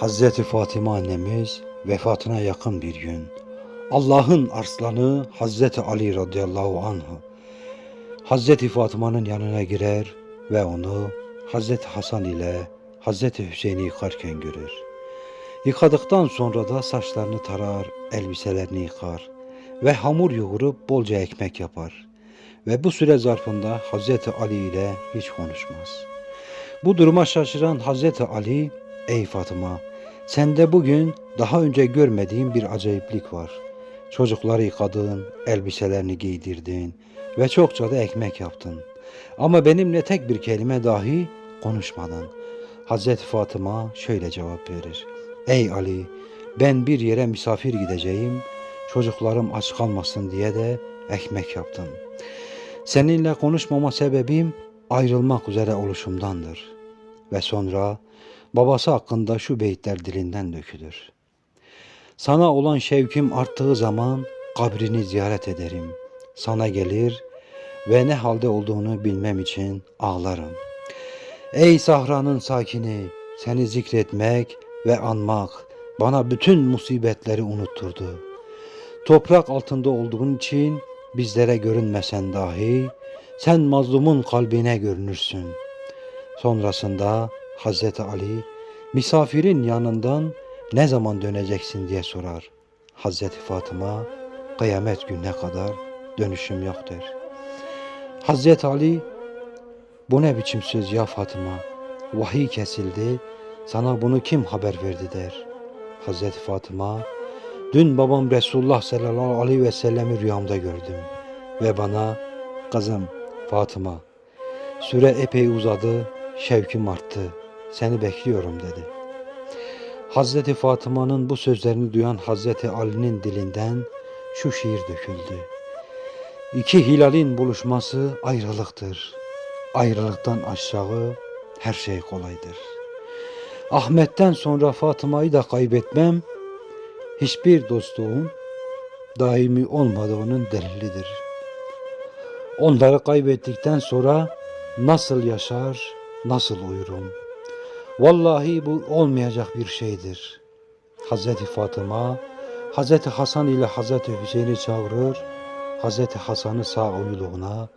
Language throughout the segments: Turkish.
Hazreti Fatıma annemiz vefatına yakın bir gün Allah'ın arslanı Hazreti Ali radıyallahu anh'ı Hazreti Fatıma'nın yanına girer ve onu Hazreti Hasan ile Hazreti Hüseyin'i yıkarken görür. Yıkadıktan sonra da saçlarını tarar, elbiselerini yıkar ve hamur yoğurup bolca ekmek yapar. Ve bu süre zarfında Hazreti Ali ile hiç konuşmaz. Bu duruma şaşıran Hazreti Ali, ey Fatıma, sende bugün daha önce görmediğim bir acayiplik var. Çocukları yıkadın, elbiselerini giydirdin ve çokça da ekmek yaptın. Ama benimle tek bir kelime dahi konuşmadın. Hazreti Fatıma şöyle cevap verir. Ey Ali, ben bir yere misafir gideceğim, çocuklarım aç kalmasın diye de ekmek yaptım. Seninle konuşmama sebebim ayrılmak üzere oluşumdandır. Ve sonra babası hakkında şu beyitler dilinden dökülür. Sana olan şevkim arttığı zaman kabrini ziyaret ederim. Sana gelir ve ne halde olduğunu bilmem için ağlarım. Ey sahranın sakini, seni zikretmek ve anmak bana bütün musibetleri unutturdu. Toprak altında olduğun için bizlere görünmesen dahi sen mazlumun kalbine görünürsün. Sonrasında Hazreti Ali misafirin yanından ne zaman döneceksin diye sorar. Hazreti Fatıma kıyamet gününe kadar dönüşüm yok der. Hazreti Ali bu ne biçim söz ya Fatıma? Vahiy kesildi. Sana bunu kim haber verdi der. Hazreti Fatıma dün babam Resulullah sallallahu aleyhi ve sellemi rüyamda gördüm. Ve bana kızım Fatıma süre epey uzadı şevkim arttı seni bekliyorum dedi. Hazreti Fatıma'nın bu sözlerini duyan Hazreti Ali'nin dilinden şu şiir döküldü. İki hilalin buluşması ayrılıktır. Ayrılıktan aşağı her şey kolaydır. Ahmet'ten sonra Fatıma'yı da kaybetmem hiçbir dostluğun daimi olmadığının delilidir. Onları kaybettikten sonra nasıl yaşar, nasıl uyurum? Vallahi bu olmayacak bir şeydir. Hazreti Fatıma, Hazreti Hasan ile Hazreti Hüseyin'i çağırır, Hazreti Hasan'ı sağ uyluğuna,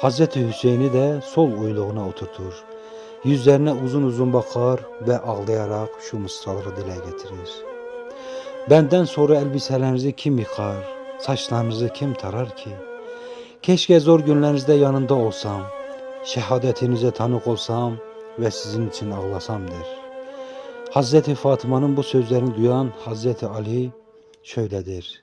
Hazreti Hüseyin'i de sol uyluğuna oturtur. Yüzlerine uzun uzun bakar ve ağlayarak şu mısraları dile getirir. Benden sonra elbiselerinizi kim yıkar, saçlarınızı kim tarar ki? Keşke zor günlerinizde yanında olsam, şehadetinize tanık olsam ve sizin için ağlasam der. Hazreti Fatıma'nın bu sözlerini duyan Hazreti Ali şöyledir.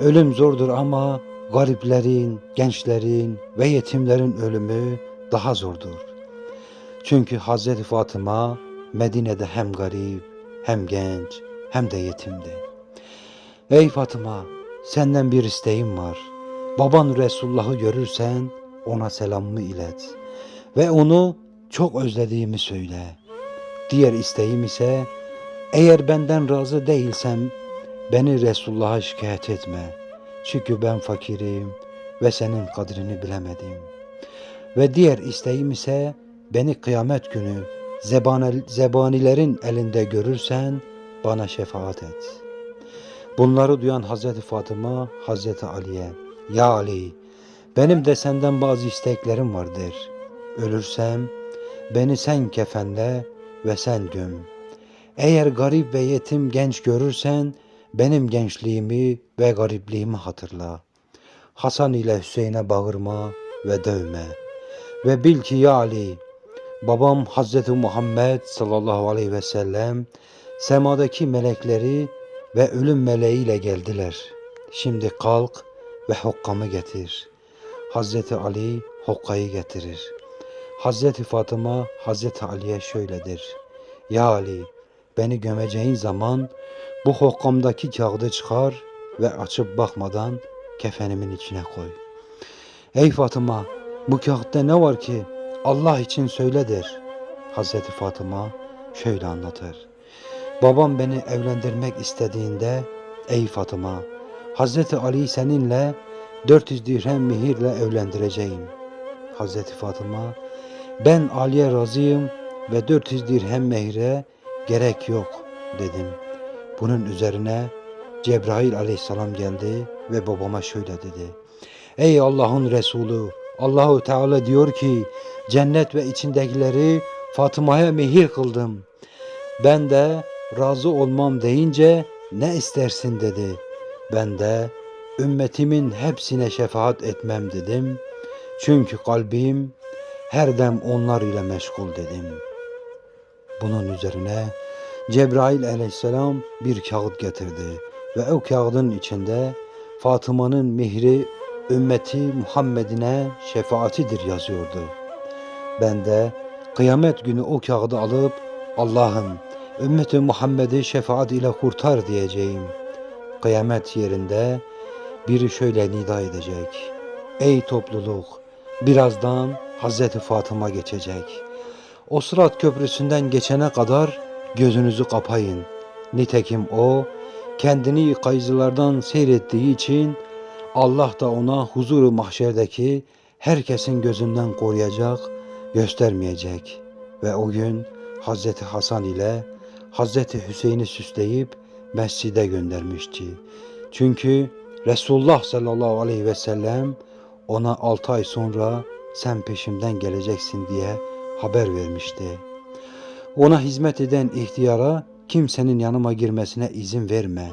Ölüm zordur ama gariplerin, gençlerin ve yetimlerin ölümü daha zordur. Çünkü Hazreti Fatıma Medine'de hem garip, hem genç, hem de yetimdi. Ey Fatıma, senden bir isteğim var. Baban Resulullah'ı görürsen ona selamımı ilet ve onu çok özlediğimi söyle. Diğer isteğim ise eğer benden razı değilsem beni Resulullah'a şikayet etme. Çünkü ben fakirim ve senin kadrini bilemedim. Ve diğer isteğim ise beni kıyamet günü zebanilerin elinde görürsen bana şefaat et. Bunları duyan Hazreti Fatıma Hazreti Ali'ye Ya Ali benim de senden bazı isteklerim vardır. Ölürsem beni sen kefenle ve sen göm. Eğer garip ve yetim genç görürsen benim gençliğimi ve garipliğimi hatırla. Hasan ile Hüseyin'e bağırma ve dövme. Ve bil ki ya Ali, babam Hazreti Muhammed sallallahu aleyhi ve sellem semadaki melekleri ve ölüm meleğiyle geldiler. Şimdi kalk ve hokkamı getir. Hazreti Ali hokkayı getirir. Hazreti Fatıma Hazreti Ali'ye şöyledir. Ya Ali beni gömeceğin zaman bu hokkamdaki kağıdı çıkar ve açıp bakmadan kefenimin içine koy. Ey Fatıma bu kağıtta ne var ki Allah için söyle der. Hazreti Fatıma şöyle anlatır. Babam beni evlendirmek istediğinde ey Fatıma Hazreti Ali seninle 400 dirhem mihirle evlendireceğim. Hazreti Fatıma ben Ali'ye razıyım ve 400 dirhem mehre gerek yok. dedim. Bunun üzerine Cebrail aleyhisselam geldi ve babama şöyle dedi. Ey Allah'ın Resulü Allahu Teala diyor ki cennet ve içindekileri Fatıma'ya mehir kıldım. Ben de razı olmam deyince ne istersin dedi. Ben de ümmetimin hepsine şefaat etmem dedim. Çünkü kalbim her dem onlar ile meşgul dedim. Bunun üzerine Cebrail aleyhisselam bir kağıt getirdi ve o kağıdın içinde Fatıma'nın mihri ümmeti Muhammed'ine şefaatidir yazıyordu. Ben de kıyamet günü o kağıdı alıp Allah'ım ümmeti Muhammed'i şefaat ile kurtar diyeceğim. Kıyamet yerinde biri şöyle nida edecek. Ey topluluk birazdan Hazreti Fatıma geçecek. O Sırat Köprüsü'nden geçene kadar gözünüzü kapayın. Nitekim o kendini kayıcılardan seyrettiği için Allah da ona huzuru mahşerdeki herkesin gözünden koruyacak, göstermeyecek. Ve o gün Hazreti Hasan ile Hazreti Hüseyin'i süsleyip mescide göndermişti. Çünkü Resulullah sallallahu aleyhi ve sellem ona altı ay sonra sen peşimden geleceksin diye haber vermişti. Ona hizmet eden ihtiyara kimsenin yanıma girmesine izin verme.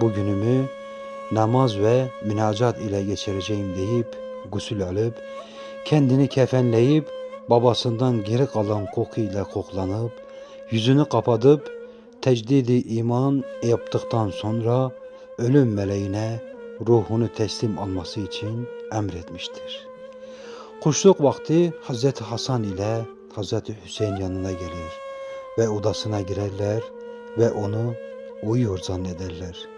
Bugünümü namaz ve münacat ile geçireceğim deyip gusül alıp kendini kefenleyip babasından geri kalan kokuyla koklanıp yüzünü kapatıp tecdidi iman yaptıktan sonra ölüm meleğine ruhunu teslim alması için emretmiştir. Kuşluk vakti Hazreti Hasan ile Hazreti Hüseyin yanına gelir ve odasına girerler ve onu uyuyor zannederler.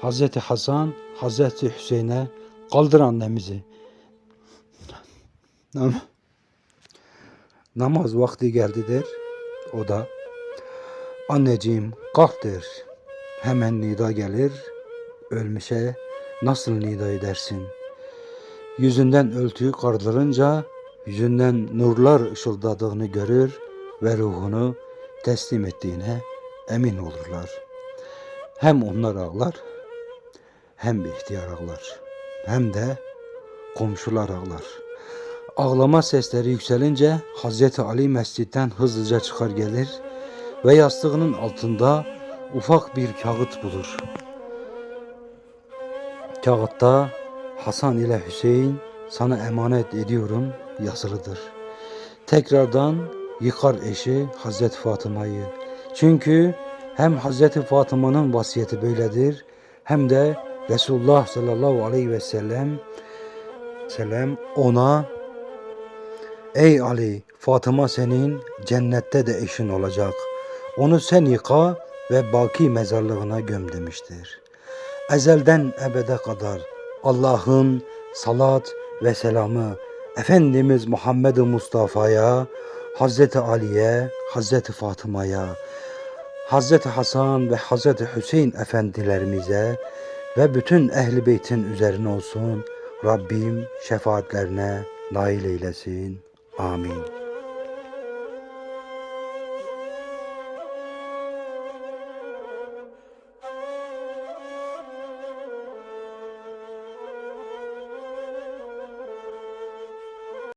Hazreti Hasan Hazreti Hüseyin'e kaldır annemizi. Nam namaz vakti geldi der. O da anneciğim kalk der. Hemen nida gelir. Ölmüşe nasıl nida edersin? Yüzünden öltüyü kardırınca yüzünden nurlar ışıldadığını görür ve ruhunu teslim ettiğine emin olurlar. Hem onlar ağlar hem bir ihtiyar ağlar hem de komşular ağlar. Ağlama sesleri yükselince Hazreti Ali mescitten hızlıca çıkar gelir ve yastığının altında ufak bir kağıt bulur. Kağıtta Hasan ile Hüseyin sana emanet ediyorum yazılıdır. Tekrardan yıkar eşi Hazreti Fatıma'yı. Çünkü hem Hazreti Fatıma'nın vasiyeti böyledir hem de Resulullah sallallahu aleyhi ve sellem sellem ona Ey Ali Fatıma senin cennette de eşin olacak. Onu sen yıka ve baki mezarlığına göm demiştir. Ezelden ebede kadar Allah'ın salat ve selamı Efendimiz Muhammed Mustafa'ya, Hazreti Ali'ye, Hazreti Fatıma'ya, Hazreti Hasan ve Hazreti Hüseyin efendilerimize ve bütün ehli beytin üzerine olsun. Rabbim şefaatlerine nail eylesin. Amin.